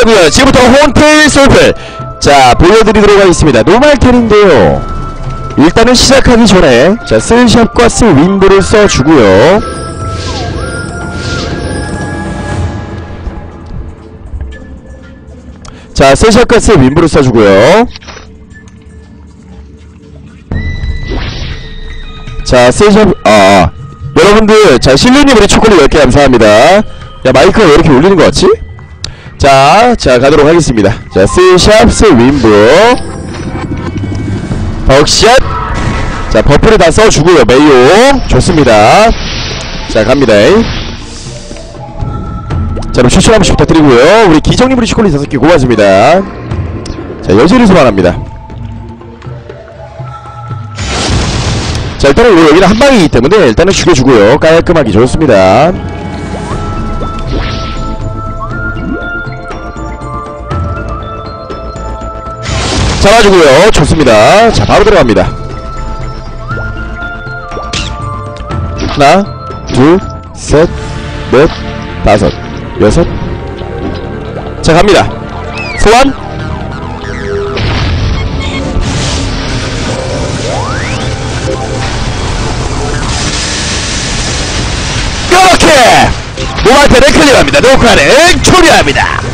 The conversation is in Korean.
아이고야 지금부터 혼텔 솔플 자 보여드리도록 하겠습니다. 노말텔인데요. 일단은 시작하기 전에 자 쓸샵과 쓸 윈도를 써주고요. 자 쓸샵과 쓸 윈도를 써주고요. 자 쓸샵 아, 아. 여러분들 자 실루님 우리 초콜릿 10개 감사합니다. 야 마이크가 왜 이렇게 울리는 것 같지? 자, 자 가도록 하겠습니다. 자, 스샵 스 윈브 벅샷 자, 버프를 다 써주고요. 메이오 좋습니다. 자, 갑니다. 자, 그럼 추천 한 번씩 부탁드리고요. 우리 기정님 우리 초콜릿 5개 고맙습니다. 자, 여지를 소환합니다. 자, 일단은 여기는 한 방이기 때문에 일단은 죽여주고요. 깔끔하게 좋습니다. 잡아주고요. 좋습니다. 자 바로 들어갑니다. 하나 둘셋넷 다섯 여섯. 자 갑니다. 소환. 이렇게! 노마테를 클리어합니다. 녹화를 처리합니다